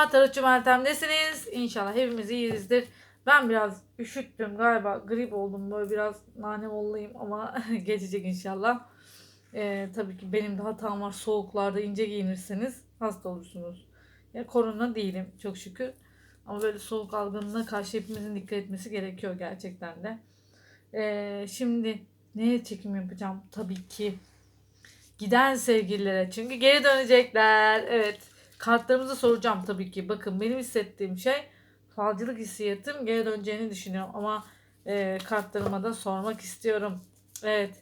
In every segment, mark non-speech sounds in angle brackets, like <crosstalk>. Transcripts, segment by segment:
Merhaba Tarotçu Meltem'desiniz. İnşallah hepimiz iyiyizdir. Ben biraz üşüttüm galiba grip oldum böyle biraz nane olayım ama <laughs> geçecek inşallah. Ee, tabii ki benim de hatam var soğuklarda ince giyinirseniz hasta olursunuz. Ya korona değilim çok şükür. Ama böyle soğuk algınlığına karşı hepimizin dikkat etmesi gerekiyor gerçekten de. Ee, şimdi neye çekim yapacağım? Tabii ki giden sevgililere. Çünkü geri dönecekler. Evet. Kartlarımızı soracağım tabii ki. Bakın benim hissettiğim şey falcılık hissiyatım geri döneceğini düşünüyorum. Ama e, kartlarıma da sormak istiyorum. Evet.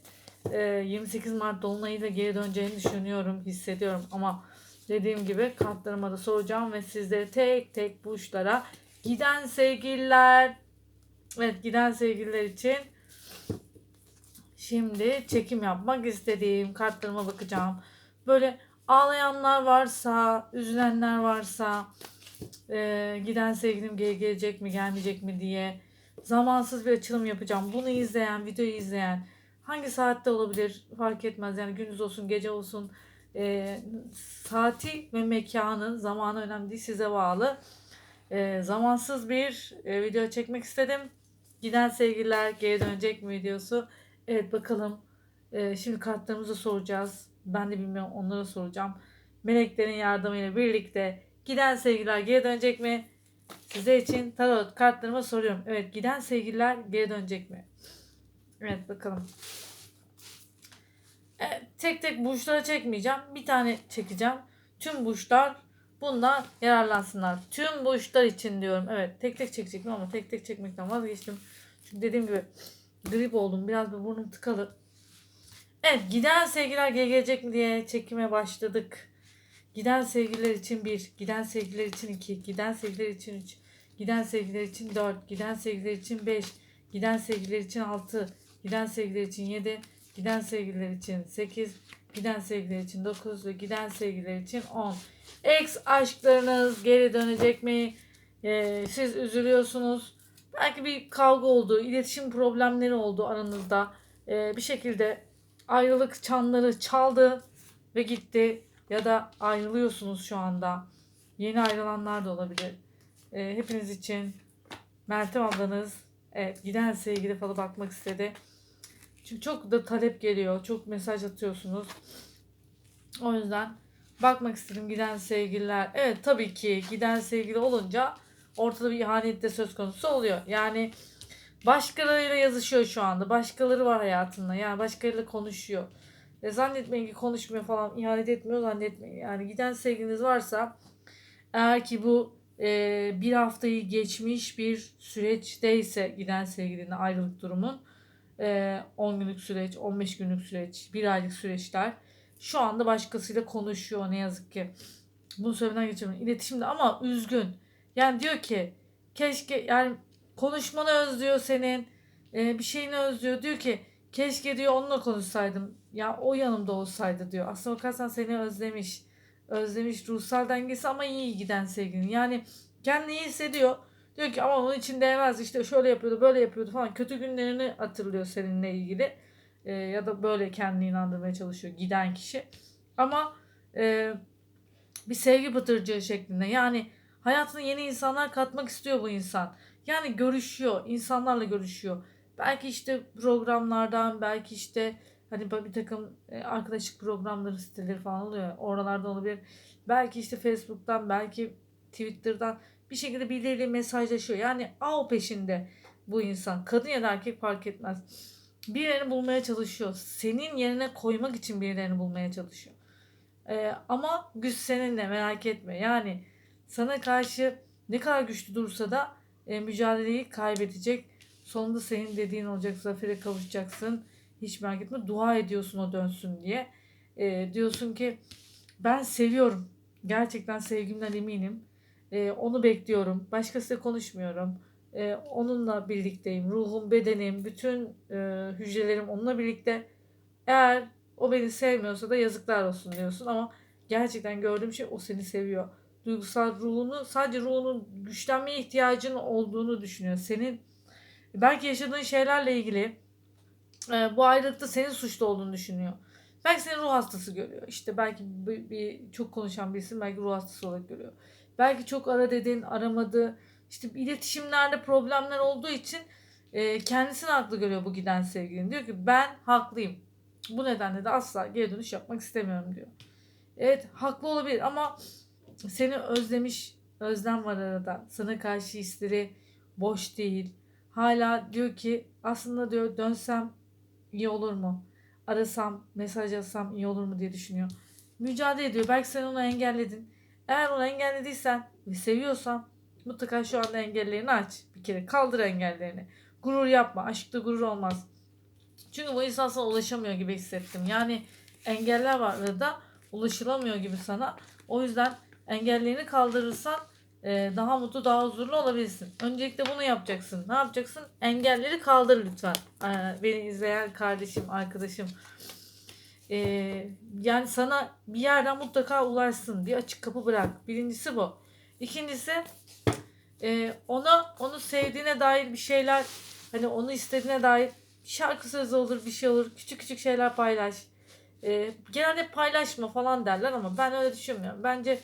E, 28 Mart Dolunay'ı da geri döneceğini düşünüyorum. Hissediyorum. Ama dediğim gibi kartlarıma da soracağım ve sizlere tek tek bu uçlara giden sevgililer evet giden sevgililer için Şimdi çekim yapmak istediğim kartlarıma bakacağım. Böyle ağlayanlar varsa, üzülenler varsa, e, giden sevgilim geri gelecek mi, gelmeyecek mi diye zamansız bir açılım yapacağım. Bunu izleyen, videoyu izleyen hangi saatte olabilir fark etmez. Yani gündüz olsun, gece olsun e, saati ve mekanı, zamanı önemli değil size bağlı. E, zamansız bir e, video çekmek istedim. Giden sevgililer geri dönecek mi videosu. Evet bakalım. Ee, şimdi kartlarımızı soracağız. Ben de bilmiyorum onlara soracağım. Meleklerin yardımıyla birlikte giden sevgililer geri dönecek mi? Size için tarot kartlarıma soruyorum. Evet giden sevgililer geri dönecek mi? Evet bakalım. Evet, tek tek burçlara çekmeyeceğim. Bir tane çekeceğim. Tüm burçlar bundan yararlansınlar. Tüm burçlar için diyorum. Evet tek tek çekecektim ama tek tek çekmekten vazgeçtim. Çünkü dediğim gibi grip oldum. Biraz bir burnum tıkalı. Evet giden sevgiler gelecek mi diye çekime başladık. Giden sevgililer için bir, giden sevgililer için iki, giden sevgililer için üç, giden sevgililer için dört, giden sevgililer için beş, giden sevgililer için altı, giden sevgililer için yedi, giden sevgililer için sekiz, giden sevgililer için dokuz ve giden sevgililer için on. Ex aşklarınız geri dönecek mi? Ee, siz üzülüyorsunuz belki bir kavga oldu, iletişim problemleri oldu aranızda. Ee, bir şekilde ayrılık çanları çaldı ve gitti. Ya da ayrılıyorsunuz şu anda. Yeni ayrılanlar da olabilir. Ee, hepiniz için Meltem ablanız evet, giden sevgili falan bakmak istedi. Çünkü çok da talep geliyor. Çok mesaj atıyorsunuz. O yüzden bakmak istedim giden sevgililer. Evet tabii ki giden sevgili olunca ortada bir ihanet de söz konusu oluyor. Yani başkalarıyla yazışıyor şu anda. Başkaları var hayatında. Yani başkalarıyla konuşuyor. Ve zannetmeyin ki konuşmuyor falan ihanet etmiyor zannetmeyin. Yani giden sevginiz varsa eğer ki bu e, bir haftayı geçmiş bir süreçteyse giden sevgilinin ayrılık durumun e, 10 günlük süreç, 15 günlük süreç, bir aylık süreçler şu anda başkasıyla konuşuyor ne yazık ki. Bunu söylemeden geçemiyorum. İletişimde ama üzgün yani diyor ki keşke yani konuşmanı özlüyor senin. E, bir şeyini özlüyor. Diyor ki keşke diyor onunla konuşsaydım. Ya o yanımda olsaydı diyor. Aslında bakarsan seni özlemiş. Özlemiş ruhsal dengesi ama iyi giden sevgilin. Yani kendini iyi hissediyor. Diyor ki ama onun için değmez işte şöyle yapıyordu böyle yapıyordu falan. Kötü günlerini hatırlıyor seninle ilgili. E, ya da böyle kendini inandırmaya çalışıyor giden kişi. Ama e, bir sevgi pıtırcığı şeklinde. Yani Hayatına yeni insanlar katmak istiyor bu insan. Yani görüşüyor, insanlarla görüşüyor. Belki işte programlardan, belki işte hani bir takım e, arkadaşlık programları siteleri falan oluyor. Oralardan olabilir. Belki işte Facebook'tan, belki Twitter'dan bir şekilde birileriyle mesajlaşıyor. Yani av peşinde bu insan. Kadın ya da erkek fark etmez. Birilerini bulmaya çalışıyor. Senin yerine koymak için birilerini bulmaya çalışıyor. Ee, ama güç seninle merak etme. Yani sana karşı ne kadar güçlü dursa da e, mücadeleyi kaybedecek. Sonunda senin dediğin olacak. Zafere kavuşacaksın. Hiç merak etme. Dua ediyorsun o dönsün diye. E, diyorsun ki ben seviyorum. Gerçekten sevgimden eminim. E, onu bekliyorum. Başkasıyla konuşmuyorum. E, onunla birlikteyim. Ruhum, bedenim, bütün e, hücrelerim onunla birlikte. Eğer o beni sevmiyorsa da yazıklar olsun diyorsun ama gerçekten gördüğüm şey o seni seviyor duygusal ruhunu sadece ruhunun güçlenmeye ihtiyacın olduğunu düşünüyor. Senin belki yaşadığın şeylerle ilgili e, bu ayrılıkta senin suçlu olduğunu düşünüyor. Belki seni ruh hastası görüyor. İşte belki bir, bir çok konuşan birisi belki ruh hastası olarak görüyor. Belki çok ara dedin aramadı. İşte iletişimlerde problemler olduğu için e, kendisini haklı görüyor bu giden sevgilin. Diyor ki ben haklıyım. Bu nedenle de asla geri dönüş yapmak istemiyorum diyor. Evet haklı olabilir ama seni özlemiş özlem var arada. Sana karşı hisleri boş değil. Hala diyor ki aslında diyor dönsem iyi olur mu? Arasam, mesaj atsam iyi olur mu diye düşünüyor. Mücadele ediyor. Belki sen onu engelledin. Eğer onu engellediysen ve seviyorsan mutlaka şu anda engellerini aç. Bir kere kaldır engellerini. Gurur yapma. Aşkta gurur olmaz. Çünkü bu insan sana ulaşamıyor gibi hissettim. Yani engeller var arada ulaşılamıyor gibi sana. O yüzden engellerini kaldırırsan e, daha mutlu, daha huzurlu olabilirsin. Öncelikle bunu yapacaksın. Ne yapacaksın? Engelleri kaldır lütfen. E, beni izleyen kardeşim, arkadaşım. E, yani sana bir yerden mutlaka ulaşsın. Bir açık kapı bırak. Birincisi bu. İkincisi e, ona onu sevdiğine dair bir şeyler hani onu istediğine dair şarkı sözü olur bir şey olur. Küçük küçük şeyler paylaş. E, genelde paylaşma falan derler ama ben öyle düşünmüyorum. Bence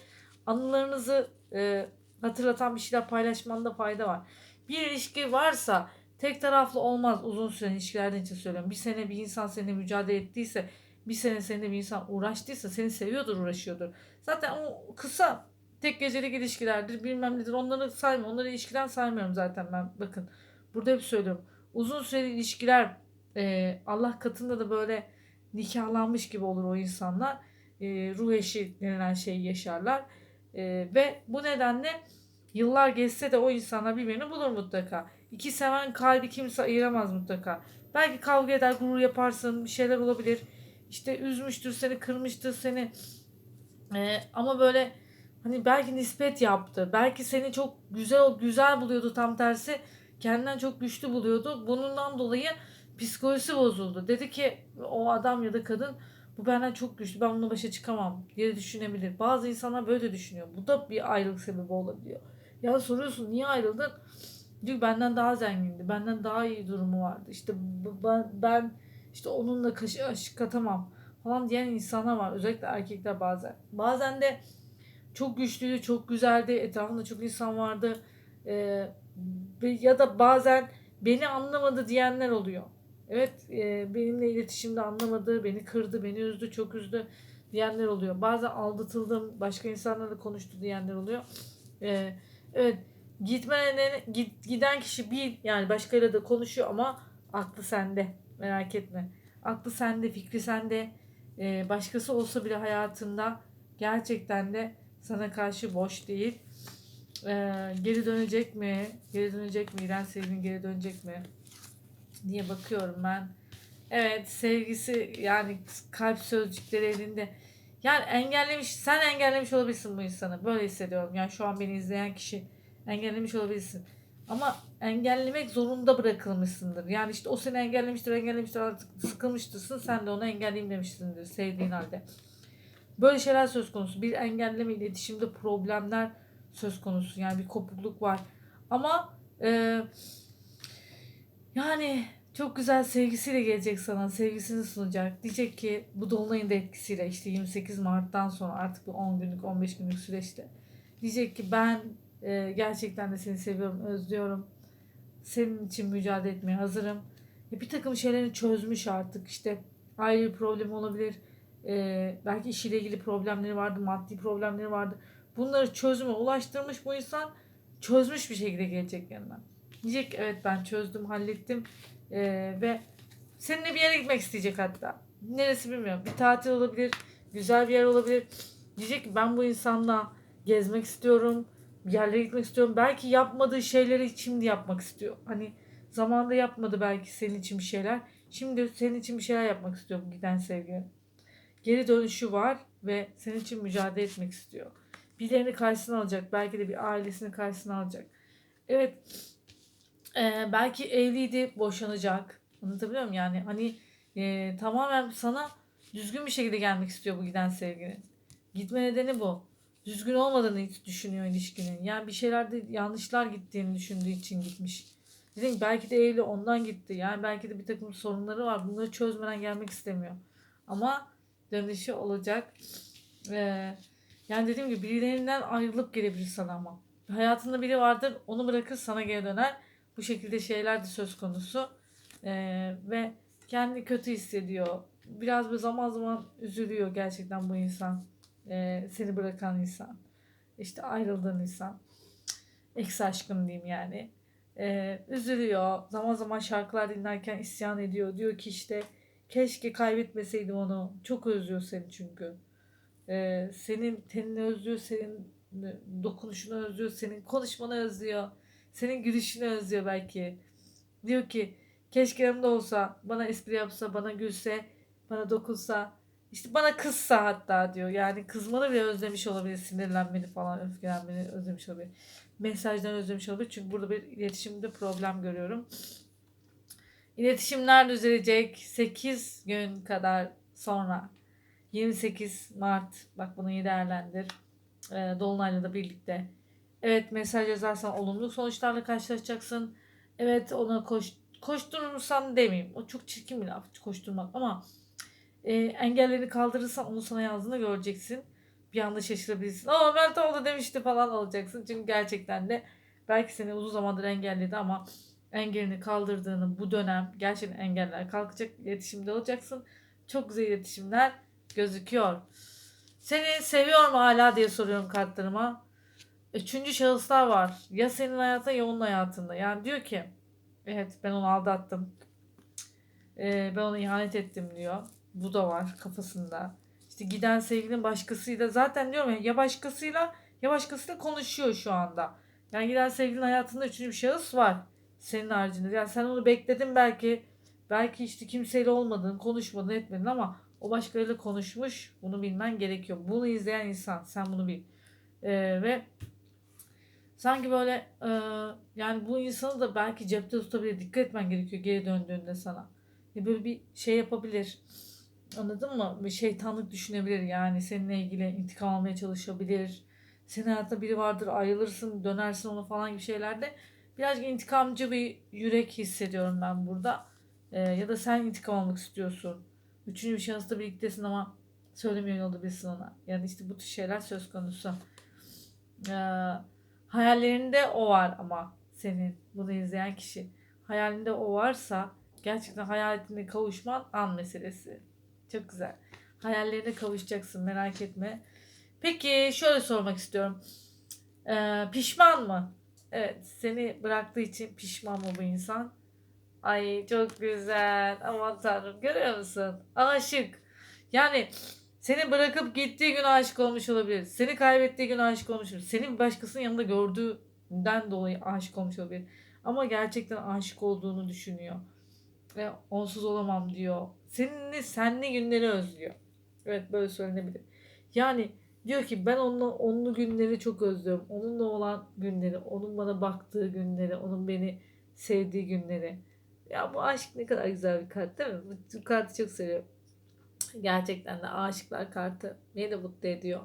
anılarınızı e, hatırlatan bir şeyler paylaşmanda fayda var. Bir ilişki varsa tek taraflı olmaz uzun süren ilişkilerden için söylüyorum. Bir sene bir insan seninle mücadele ettiyse bir sene seninle bir insan uğraştıysa seni seviyordur uğraşıyordur. Zaten o kısa tek gecelik ilişkilerdir bilmem nedir onları saymıyorum. Onları ilişkiden saymıyorum zaten ben bakın. Burada hep söylüyorum. Uzun süreli ilişkiler e, Allah katında da böyle nikahlanmış gibi olur o insanlar. E, ruh eşi denilen şeyi yaşarlar. E, ve bu nedenle yıllar geçse de o insanlar birbirini bulur mutlaka. İki seven kalbi kimse ayıramaz mutlaka. Belki kavga eder, gurur yaparsın, bir şeyler olabilir. İşte üzmüştür seni, kırmıştır seni. E, ama böyle hani belki nispet yaptı. Belki seni çok güzel güzel buluyordu tam tersi. Kendinden çok güçlü buluyordu. Bundan dolayı psikolojisi bozuldu. Dedi ki o adam ya da kadın bu benden çok güçlü ben bununla başa çıkamam diye düşünebilir. Bazı insanlar böyle düşünüyor. Bu da bir ayrılık sebebi olabiliyor. Ya soruyorsun niye ayrıldın? Diyor benden daha zengindi. Benden daha iyi durumu vardı. İşte ben, ben işte onunla kaşı aşık katamam falan diyen insanlar var. Özellikle erkekler bazen. Bazen de çok güçlüydü, çok güzeldi. Etrafında çok insan vardı. Ee, ya da bazen beni anlamadı diyenler oluyor. Evet e, benimle iletişimde anlamadı, beni kırdı, beni üzdü, çok üzdü diyenler oluyor. Bazen aldatıldım, başka insanlarla konuştu diyenler oluyor. E, evet gitmeden git, giden kişi bir yani başkalarıyla da konuşuyor ama aklı sende merak etme. Aklı sende, fikri sende. E, başkası olsa bile hayatında gerçekten de sana karşı boş değil. E, geri dönecek mi? Geri dönecek mi? İren sevgilin geri dönecek mi? Diye bakıyorum ben. Evet sevgisi yani kalp sözcükleri elinde. Yani engellemiş sen engellemiş olabilirsin bu insanı. Böyle hissediyorum. Yani şu an beni izleyen kişi engellemiş olabilirsin. Ama engellemek zorunda bırakılmışsındır. Yani işte o seni engellemiştir, engellemiştir artık sıkılmıştırsın. Sen de onu engelleyeyim demişsindir sevdiğin halde. Böyle şeyler söz konusu. Bir engelleme iletişimde problemler söz konusu. Yani bir kopukluk var. Ama e, yani çok güzel sevgisiyle gelecek sana. Sevgisini sunacak. Diyecek ki bu dolunayın da etkisiyle işte 28 Mart'tan sonra artık bu 10 günlük 15 günlük süreçte. Diyecek ki ben e, gerçekten de seni seviyorum, özlüyorum. Senin için mücadele etmeye hazırım. E, bir takım şeylerini çözmüş artık. İşte aile problemi olabilir. E, belki işiyle ilgili problemleri vardı, maddi problemleri vardı. Bunları çözüme ulaştırmış bu insan çözmüş bir şekilde gelecek yanına. Diyecek evet ben çözdüm, hallettim ee, ve seninle bir yere gitmek isteyecek hatta. Neresi bilmiyorum. Bir tatil olabilir, güzel bir yer olabilir. Diyecek ki ben bu insanla gezmek istiyorum, bir yerlere gitmek istiyorum. Belki yapmadığı şeyleri şimdi yapmak istiyor. Hani zamanda yapmadı belki senin için bir şeyler. Şimdi senin için bir şeyler yapmak istiyor bu giden sevgili. Geri dönüşü var ve senin için mücadele etmek istiyor. Birilerini karşısına alacak. Belki de bir ailesini karşısına alacak. Evet ee, belki evliydi boşanacak. Anlatabiliyor muyum? Yani hani e, tamamen sana düzgün bir şekilde gelmek istiyor bu giden sevgilin. Gitme nedeni bu. Düzgün olmadığını düşünüyor ilişkinin. Yani bir şeylerde yanlışlar gittiğini düşündüğü için gitmiş. Dedim belki de evli ondan gitti. Yani belki de bir takım sorunları var. Bunları çözmeden gelmek istemiyor. Ama dönüşü olacak. Ee, Yani dediğim gibi birilerinden ayrılıp gelebilir sana ama. Hayatında biri vardır onu bırakır sana geri döner. Bu şekilde şeyler de söz konusu. Ee, ve kendi kötü hissediyor. Biraz bir zaman zaman üzülüyor gerçekten bu insan. Ee, seni bırakan insan. İşte ayrıldığın insan. Ex aşkın diyeyim yani. Ee, üzülüyor. Zaman zaman şarkılar dinlerken isyan ediyor. Diyor ki işte keşke kaybetmeseydim onu. Çok özlüyor seni çünkü. Ee, senin tenini özlüyor, senin dokunuşunu özlüyor, senin konuşmanı özlüyor. Senin gülüşünü özlüyor belki. Diyor ki keşke yanımda olsa, bana espri yapsa, bana gülse, bana dokunsa. işte bana kızsa hatta diyor. Yani kızmanı bile özlemiş olabilir. Sinirlenmeni falan, öfkelenmeni özlemiş olabilir. Mesajdan özlemiş olabilir. Çünkü burada bir iletişimde problem görüyorum. İletişimler düzelecek 8 gün kadar sonra. 28 Mart. Bak bunu iyi değerlendir. Ee, Dolunay'la da birlikte. Evet mesaj yazarsan olumlu sonuçlarla karşılaşacaksın. Evet ona koş, koşturursan demeyeyim. O çok çirkin bir laf koşturmak ama e, engelleri kaldırırsan onu sana yazdığını göreceksin. Bir anda şaşırabilirsin. Aa Mert oldu demişti falan olacaksın. Çünkü gerçekten de belki seni uzun zamandır engelledi ama engelini kaldırdığını bu dönem gerçekten engeller kalkacak. iletişimde olacaksın. Çok güzel iletişimler gözüküyor. Seni seviyor mu hala diye soruyorum kartlarıma. Üçüncü şahıslar var. Ya senin hayatında ya onun hayatında. Yani diyor ki evet ben onu aldattım. Ee, ben ona ihanet ettim diyor. Bu da var kafasında. İşte giden sevgilinin başkasıyla zaten diyorum ya ya başkasıyla ya başkasıyla konuşuyor şu anda. Yani giden sevgilinin hayatında üçüncü bir şahıs var. Senin haricinde. Yani sen onu bekledin belki. Belki işte kimseyle olmadın, konuşmadın, etmedin ama o başkalarıyla konuşmuş. Bunu bilmen gerekiyor. Bunu izleyen insan. Sen bunu bil. Ee, ve sanki böyle e, yani bu insanı da belki cepte tutabilir. Dikkat etmen gerekiyor geri döndüğünde sana. Ya böyle bir şey yapabilir. Anladın mı? Bir şeytanlık düşünebilir yani. Seninle ilgili intikam almaya çalışabilir. Senin hayatta biri vardır ayrılırsın dönersin onu falan gibi şeylerde. Birazcık intikamcı bir yürek hissediyorum ben burada. Ee, ya da sen intikam almak istiyorsun. Üçüncü bir şahısla birliktesin ama söylemiyor olabilirsin ona. Yani işte bu tür şeyler söz konusu. Ee, hayallerinde o var ama senin bunu izleyen kişi. Hayalinde o varsa gerçekten hayaletine kavuşman an meselesi. Çok güzel. Hayallerine kavuşacaksın merak etme. Peki şöyle sormak istiyorum. Ee, pişman mı? Evet seni bıraktığı için pişman mı bu insan? Ay çok güzel. Aman tanrım görüyor musun? Aşık. Yani seni bırakıp gittiği gün aşık olmuş olabilir. Seni kaybettiği gün aşık olmuş olabilir. Seni bir başkasının yanında gördüğünden dolayı aşık olmuş olabilir. Ama gerçekten aşık olduğunu düşünüyor. Ve onsuz olamam diyor. Seninle senli günleri özlüyor. Evet böyle söylenebilir. Yani diyor ki ben onunla onlu günleri çok özlüyorum. Onunla olan günleri, onun bana baktığı günleri, onun beni sevdiği günleri. Ya bu aşk ne kadar güzel bir kart değil mi? Bu kartı çok seviyorum. Gerçekten de aşıklar kartı beni de mutlu ediyor.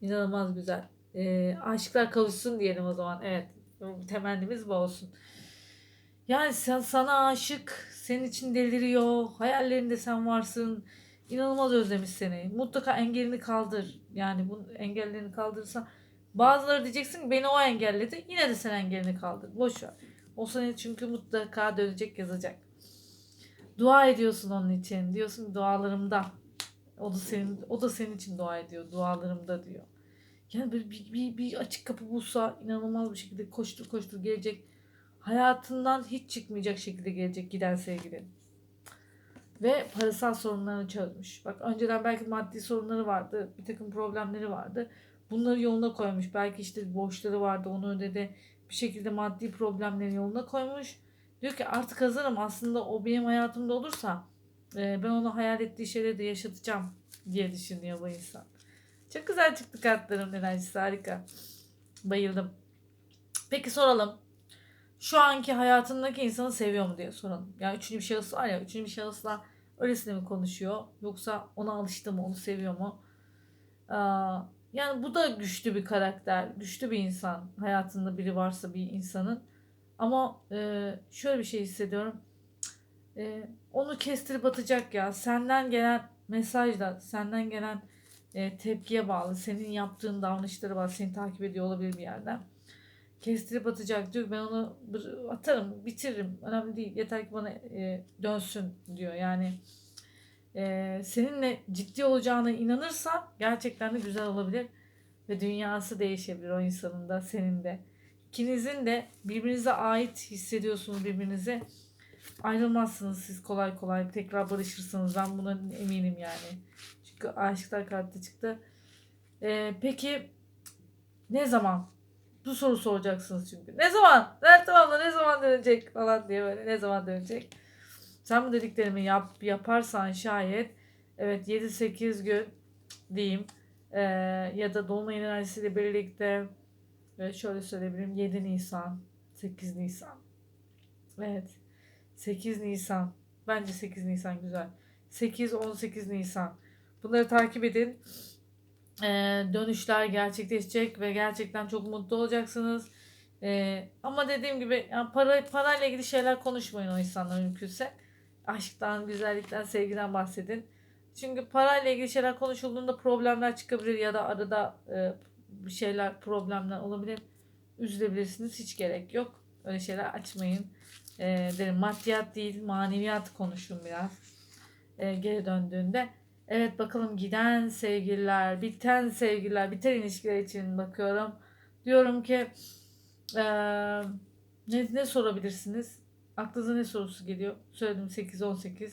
İnanılmaz güzel. Ee, aşıklar kavuşsun diyelim o zaman. Evet. Temennimiz bu olsun. Yani sen sana aşık, senin için deliriyor, hayallerinde sen varsın. İnanılmaz özlemiş seni. Mutlaka engelini kaldır. Yani bu engellerini kaldırırsan bazıları diyeceksin beni o engelledi. Yine de sen engelini kaldır. Boş ver. O seni çünkü mutlaka dönecek yazacak. Dua ediyorsun onun için. Diyorsun dualarımda. O da senin o da senin için dua ediyor. Dualarımda diyor. Yani bir, bir, bir, bir açık kapı bulsa inanılmaz bir şekilde koştur koştur gelecek. Hayatından hiç çıkmayacak şekilde gelecek giden sevgilin. Ve parasal sorunlarını çözmüş. Bak önceden belki maddi sorunları vardı. Bir takım problemleri vardı. Bunları yoluna koymuş. Belki işte borçları vardı onu ödedi bir şekilde maddi problemleri yoluna koymuş. Diyor ki artık hazırım aslında o benim hayatımda olursa e, ben onu hayal ettiği şeyleri de yaşatacağım diye düşünüyor bu insan. Çok güzel çıktı kartlarım enerjisi harika. Bayıldım. Peki soralım. Şu anki hayatındaki insanı seviyor mu diye soralım. Yani üçüncü bir şahıs var ya üçüncü bir şahısla öylesine mi konuşuyor yoksa ona alıştı mı onu seviyor mu? Aa, yani bu da güçlü bir karakter, güçlü bir insan. Hayatında biri varsa bir insanın. Ama e, şöyle bir şey hissediyorum. E, onu kestirip atacak ya. Senden gelen mesajla, senden gelen e, tepkiye bağlı. Senin yaptığın davranışlara bağlı. Seni takip ediyor olabilir bir yerden. Kestirip atacak diyor. Ben onu atarım, bitiririm. Önemli değil. Yeter ki bana e, dönsün diyor. Yani e, seninle ciddi olacağına inanırsa gerçekten de güzel olabilir. Ve dünyası değişebilir o insanın da senin de. İkinizin de birbirinize ait hissediyorsunuz birbirinize. Ayrılmazsınız siz kolay kolay. Tekrar barışırsınız. Ben buna eminim yani. Çünkü aşıklar kartı çıktı. Ee, peki ne zaman? Bu soru soracaksınız çünkü. Ne zaman? Nerede abla ne zaman dönecek falan diye böyle. Ne zaman dönecek? Sen bu dediklerimi yap, yaparsan şayet evet 7-8 gün diyeyim ee, ya da dolunay enerjisiyle birlikte ve şöyle söyleyebilirim 7 Nisan 8 Nisan. Evet 8 Nisan. Bence 8 Nisan güzel. 8-18 Nisan. Bunları takip edin. Ee, dönüşler gerçekleşecek ve gerçekten çok mutlu olacaksınız. Ee, ama dediğim gibi yani para parayla ilgili şeyler konuşmayın o insanlar mümkünse. Aşktan güzellikten sevgiden bahsedin. Çünkü parayla ilgili şeyler konuşulduğunda problemler çıkabilir ya da arada e, bir şeyler problemler olabilir. Üzülebilirsiniz. Hiç gerek yok. Öyle şeyler açmayın. E, derim maddiyat değil maneviyat konuşun biraz. E, geri döndüğünde. Evet bakalım giden sevgililer, biten sevgililer, biten ilişkiler için bakıyorum. Diyorum ki e, ne, ne sorabilirsiniz? Aklınıza ne sorusu geliyor? Söyledim 8-18.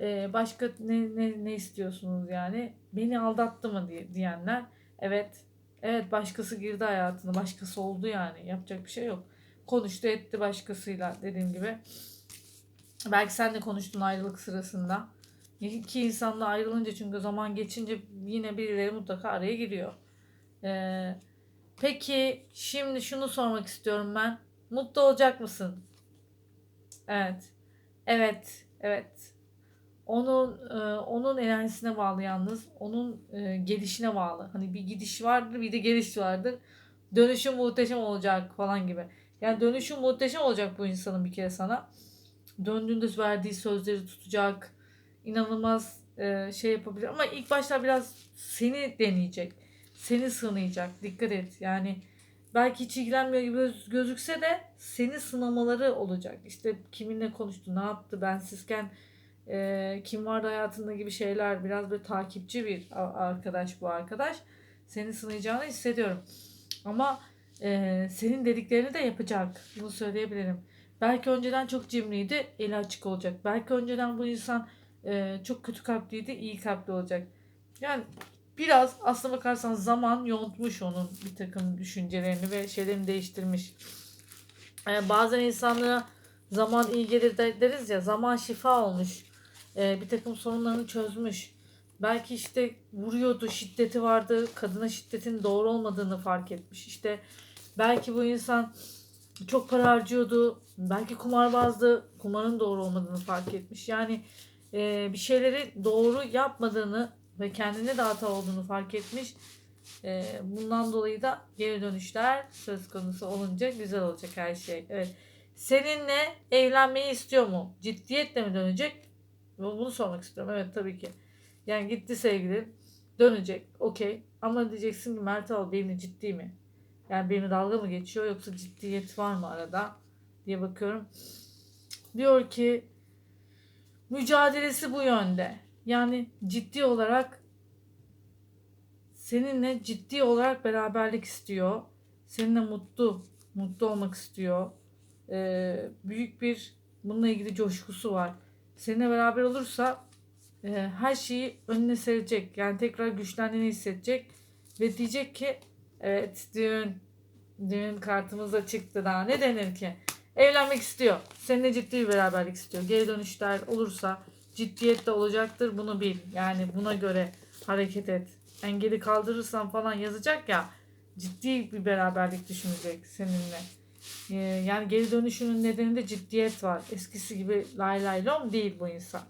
Ee, başka ne, ne, ne istiyorsunuz yani? Beni aldattı mı diye, diyenler. Evet. Evet başkası girdi hayatına. Başkası oldu yani. Yapacak bir şey yok. Konuştu etti başkasıyla dediğim gibi. Belki sen de konuştun ayrılık sırasında. İki insanla ayrılınca çünkü zaman geçince yine birileri mutlaka araya giriyor. Ee, peki şimdi şunu sormak istiyorum ben. Mutlu olacak mısın? Evet. Evet. Evet onun e, onun enerjisine bağlı yalnız. Onun e, gelişine bağlı. Hani bir gidiş vardır bir de geliş vardır. Dönüşüm muhteşem olacak falan gibi. Yani dönüşüm muhteşem olacak bu insanın bir kere sana. Döndüğünde verdiği sözleri tutacak. İnanılmaz e, şey yapabilir. Ama ilk başta biraz seni deneyecek. Seni sınayacak. Dikkat et. Yani belki hiç ilgilenmiyor gibi göz- gözükse de seni sınamaları olacak. İşte kiminle konuştu, ne yaptı, bensizken e, kim vardı hayatında gibi şeyler biraz böyle takipçi bir arkadaş bu arkadaş. Seni sınayacağını hissediyorum. Ama e, senin dediklerini de yapacak bunu söyleyebilirim. Belki önceden çok cimriydi eli açık olacak. Belki önceden bu insan e, çok kötü kalpliydi iyi kalpli olacak. Yani biraz aslına bakarsan zaman yontmuş onun bir takım düşüncelerini ve şeylerini değiştirmiş. E, bazen insanlara zaman iyi gelir de- deriz ya zaman şifa olmuş e, bir takım sorunlarını çözmüş. Belki işte vuruyordu, şiddeti vardı, kadına şiddetin doğru olmadığını fark etmiş. İşte belki bu insan çok para harcıyordu, belki kumarbazdı, kumarın doğru olmadığını fark etmiş. Yani e, bir şeyleri doğru yapmadığını ve kendine de hata olduğunu fark etmiş. E, bundan dolayı da geri dönüşler söz konusu olunca güzel olacak her şey. Evet. Seninle evlenmeyi istiyor mu? Ciddiyetle mi dönecek? Bu- Bunu sormak istiyorum. Evet tabii ki. Yani gitti sevgili. Dönecek. Okey. Ama diyeceksin ki Mert al benimle ciddi mi? Yani benimle dalga mı geçiyor yoksa ciddiyet var mı arada? Diye bakıyorum. Diyor ki mücadelesi bu yönde. Yani ciddi olarak seninle ciddi olarak beraberlik istiyor. Seninle mutlu, mutlu olmak istiyor. Ee, büyük bir bununla ilgili coşkusu var seninle beraber olursa e, her şeyi önüne serecek. Yani tekrar güçlendiğini hissedecek. Ve diyecek ki evet düğün, düğün kartımıza çıktı daha ne denir ki? Evlenmek istiyor. Seninle ciddi bir beraberlik istiyor. Geri dönüşler olursa ciddiyet de olacaktır bunu bil. Yani buna göre hareket et. Engeli kaldırırsan falan yazacak ya ciddi bir beraberlik düşünecek seninle. Ee, yani geri dönüşünün nedeninde ciddiyet var. Eskisi gibi lay lay lom değil bu insan.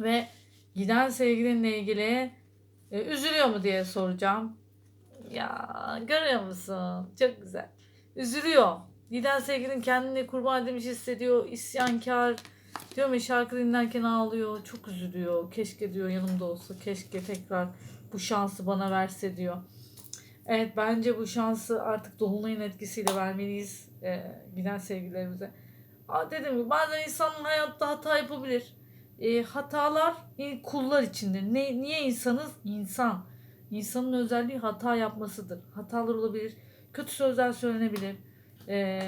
Ve giden sevgilinle ilgili e, üzülüyor mu diye soracağım. Ya görüyor musun? Çok güzel. Üzülüyor. Giden sevgilin kendini kurban edilmiş hissediyor. İsyankar. Diyor mu şarkı dinlerken ağlıyor. Çok üzülüyor. Keşke diyor yanımda olsa. Keşke tekrar bu şansı bana verse diyor. Evet bence bu şansı artık Dolunay'ın etkisiyle vermeliyiz e, giden sevgililerimize. Aa, dediğim gibi bazen insanın hayatta hata yapabilir. E, hatalar e, kullar içindir. Ne, niye insanız? İnsan. İnsanın özelliği hata yapmasıdır. Hatalar olabilir. Kötü sözler söylenebilir. E,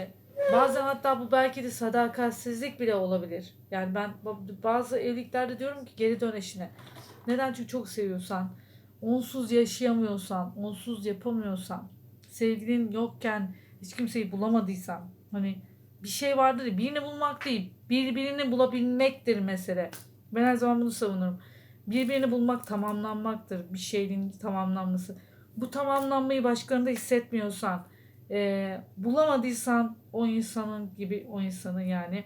bazen hatta bu belki de sadakatsizlik bile olabilir. Yani ben bazı evliliklerde diyorum ki geri dön eşine. Neden? Çünkü çok seviyorsan, onsuz yaşayamıyorsan, onsuz yapamıyorsan, sevgilin yokken hiç kimseyi bulamadıysan, hani bir şey vardır ya, birini bulmak değil, birbirini bulabilmektir mesele. Ben her zaman bunu savunurum. Birbirini bulmak tamamlanmaktır, bir şeyin tamamlanması. Bu tamamlanmayı başkalarında hissetmiyorsan, e, bulamadıysan o insanın gibi o insanı yani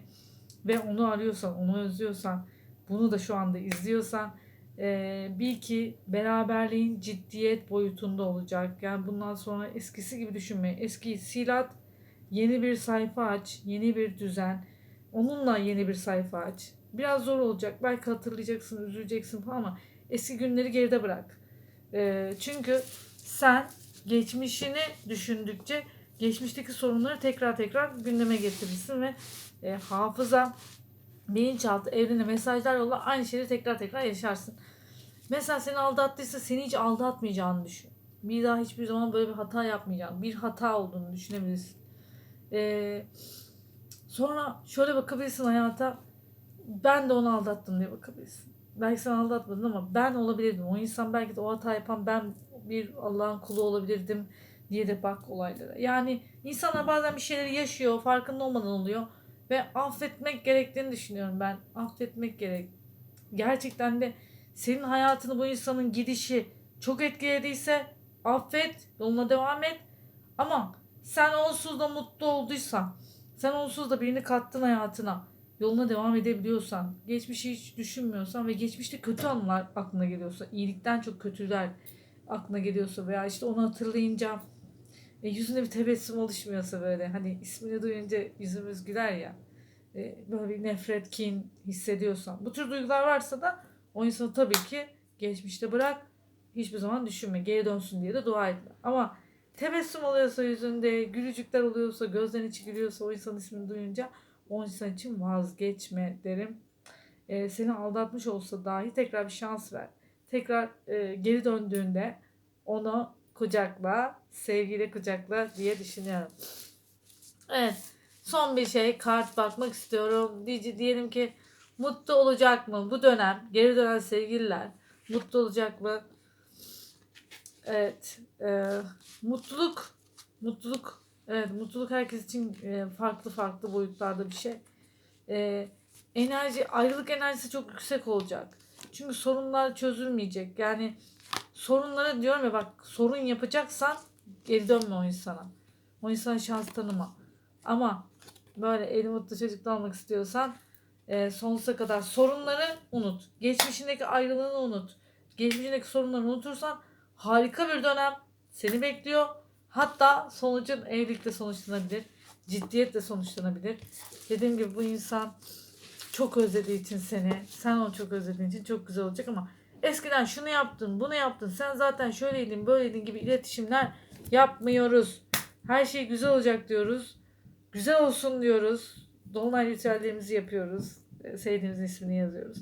ve onu arıyorsan, onu özlüyorsan, bunu da şu anda izliyorsan e, bil ki beraberliğin ciddiyet boyutunda olacak. Yani bundan sonra eskisi gibi düşünme. Eski silat yeni bir sayfa aç, yeni bir düzen. Onunla yeni bir sayfa aç. Biraz zor olacak. Belki hatırlayacaksın, üzüleceksin falan ama eski günleri geride bırak. E, çünkü sen geçmişini düşündükçe geçmişteki sorunları tekrar tekrar gündeme getirirsin ve e, hafıza, bilinçaltı, evrene mesajlar yolla aynı şeyi tekrar tekrar yaşarsın. Mesela seni aldattıysa seni hiç aldatmayacağını düşün. Bir daha hiçbir zaman böyle bir hata yapmayacağını, bir hata olduğunu düşünebilirsin. Ee, sonra şöyle bakabilirsin hayata. Ben de onu aldattım diye bakabilirsin. Belki sen aldatmadın ama ben olabilirdim. O insan belki de o hata yapan ben bir Allah'ın kulu olabilirdim diye de bak olaylara. Yani insanlar bazen bir şeyleri yaşıyor, farkında olmadan oluyor ve affetmek gerektiğini düşünüyorum ben. Affetmek gerek. Gerçekten de senin hayatını bu insanın gidişi çok etkilediyse affet, yoluna devam et. Ama sen onsuz da mutlu olduysan, sen onsuz da birini kattın hayatına, yoluna devam edebiliyorsan, geçmişi hiç düşünmüyorsan ve geçmişte kötü anılar aklına geliyorsa, iyilikten çok kötüler aklına geliyorsa veya işte onu hatırlayınca e, yüzünde bir tebessüm oluşmuyorsa böyle hani ismini duyunca yüzümüz güler ya e, böyle bir nefret, kin hissediyorsan bu tür duygular varsa da o insanı tabii ki geçmişte bırak. Hiçbir zaman düşünme. Geri dönsün diye de dua etme. Ama tebessüm oluyorsa yüzünde, gülücükler oluyorsa, gözden içi gülüyorsa o insanın ismini duyunca o insan için vazgeçme derim. Ee, seni aldatmış olsa dahi tekrar bir şans ver. Tekrar e, geri döndüğünde onu kucakla, sevgiyle kucakla diye düşünüyorum. Evet. Son bir şey kart bakmak istiyorum. Diyelim ki Mutlu olacak mı? Bu dönem geri dönen sevgililer mutlu olacak mı? Evet. E, mutluluk. Mutluluk. Evet mutluluk herkes için e, farklı farklı boyutlarda bir şey. E, enerji, ayrılık enerjisi çok yüksek olacak. Çünkü sorunlar çözülmeyecek. Yani sorunları diyorum ya bak sorun yapacaksan geri dönme o insana. O insana şans tanıma. Ama böyle eli mutlu çocuklu olmak istiyorsan e, sonsuza kadar sorunları unut. Geçmişindeki ayrılığını unut. Geçmişindeki sorunları unutursan harika bir dönem seni bekliyor. Hatta sonucun evlilikle sonuçlanabilir. Ciddiyetle sonuçlanabilir. Dediğim gibi bu insan çok özlediği için seni, sen onu çok özlediğin için çok güzel olacak ama eskiden şunu yaptın, bunu yaptın, sen zaten şöyleydin, böyleydin gibi iletişimler yapmıyoruz. Her şey güzel olacak diyoruz. Güzel olsun diyoruz. Dolunay ritüellerimizi yapıyoruz. E, sevdiğimizin ismini yazıyoruz.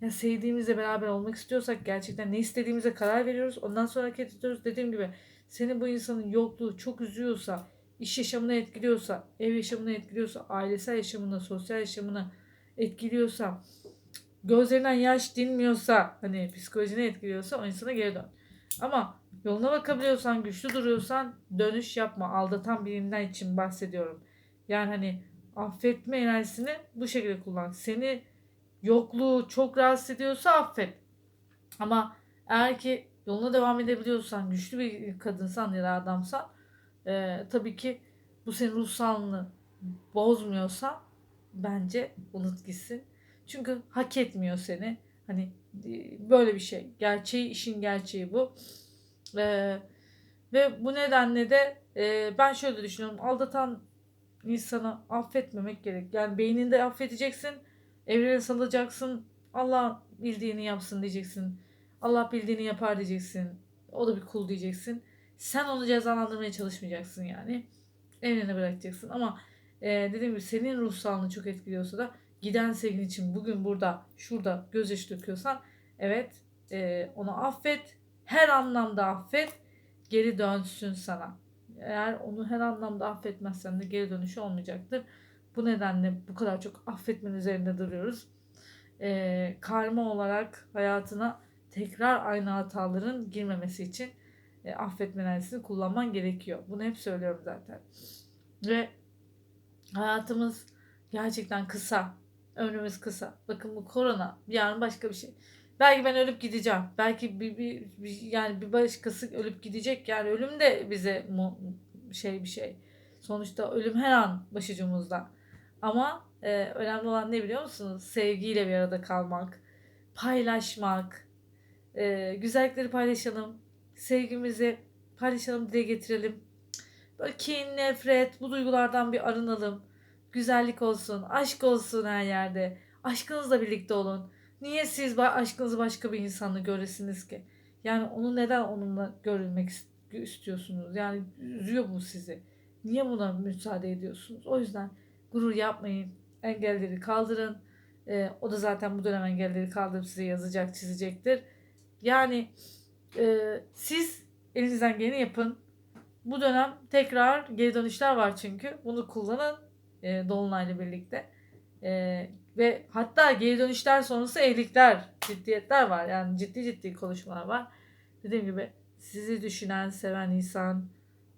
Yani sevdiğimizle beraber olmak istiyorsak gerçekten ne istediğimize karar veriyoruz. Ondan sonra hareket ediyoruz. Dediğim gibi seni bu insanın yokluğu çok üzüyorsa, iş yaşamını etkiliyorsa, ev yaşamını etkiliyorsa, ailesel yaşamını, sosyal yaşamını etkiliyorsa, gözlerinden yaş dinmiyorsa, hani psikolojini etkiliyorsa o insana geri dön. Ama yoluna bakabiliyorsan, güçlü duruyorsan dönüş yapma. Aldatan birinden için bahsediyorum. Yani hani affetme enerjisini bu şekilde kullan. Seni yokluğu çok rahatsız ediyorsa affet. Ama eğer ki yoluna devam edebiliyorsan, güçlü bir kadınsan ya da adamsan e, tabii ki bu senin ruhsallığını bozmuyorsa bence unut gitsin. Çünkü hak etmiyor seni. Hani e, böyle bir şey. Gerçeği, işin gerçeği bu. E, ve bu nedenle de e, ben şöyle düşünüyorum. Aldatan insanı affetmemek gerek. Yani beyninde affedeceksin. Evrene salacaksın. Allah bildiğini yapsın diyeceksin. Allah bildiğini yapar diyeceksin. O da bir kul diyeceksin. Sen onu cezalandırmaya çalışmayacaksın yani. Eline bırakacaksın ama e, dediğim gibi senin ruh sağlığını çok etkiliyorsa da giden sevgin için bugün burada şurada gözyaşı döküyorsan evet e, onu affet. Her anlamda affet. Geri dönsün sana. Eğer onu her anlamda affetmezsen de geri dönüşü olmayacaktır. Bu nedenle bu kadar çok affetmenin üzerinde duruyoruz. E, karma olarak hayatına tekrar aynı hataların girmemesi için e, affetme enerjisini kullanman gerekiyor. Bunu hep söylüyorum zaten. Ve hayatımız gerçekten kısa. Ömrümüz kısa. Bakın bu korona yarın başka bir şey. Belki ben ölüp gideceğim. Belki bir, bir, bir yani bir başkası ölüp gidecek. Yani ölüm de bize mu, şey bir şey. Sonuçta ölüm her an başucumuzda. Ama e, önemli olan ne biliyor musunuz? Sevgiyle bir arada kalmak, paylaşmak, e, güzellikleri paylaşalım, sevgimizi paylaşalım, dile getirelim. Böyle kin, nefret, bu duygulardan bir arınalım. Güzellik olsun, aşk olsun her yerde. Aşkınızla birlikte olun. Niye siz aşkınızı başka bir insanla göresiniz ki? Yani onu neden onunla görülmek ist- istiyorsunuz? Yani üzüyor bu sizi. Niye buna müsaade ediyorsunuz? O yüzden gurur yapmayın. Engelleri kaldırın. Ee, o da zaten bu dönem engelleri kaldırıp size yazacak, çizecektir. Yani e, siz elinizden geleni yapın. Bu dönem tekrar geri dönüşler var çünkü. Bunu kullanın e, Dolunay'la birlikte. E, ve hatta geri dönüşler sonrası evlilikler, ciddiyetler var. Yani ciddi ciddi konuşmalar var. Dediğim gibi sizi düşünen, seven insan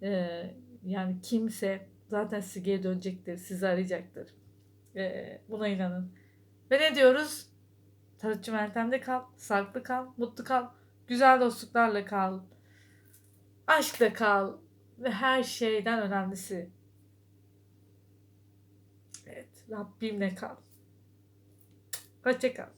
e, yani kimse zaten size geri dönecektir, sizi arayacaktır. E, buna inanın. Ve ne diyoruz? Tarotçu Meltem'de kal, sağlıklı kal, mutlu kal, güzel dostluklarla kal, aşkla kal ve her şeyden önemlisi. Evet, Rabbimle kal. Hoşça kal.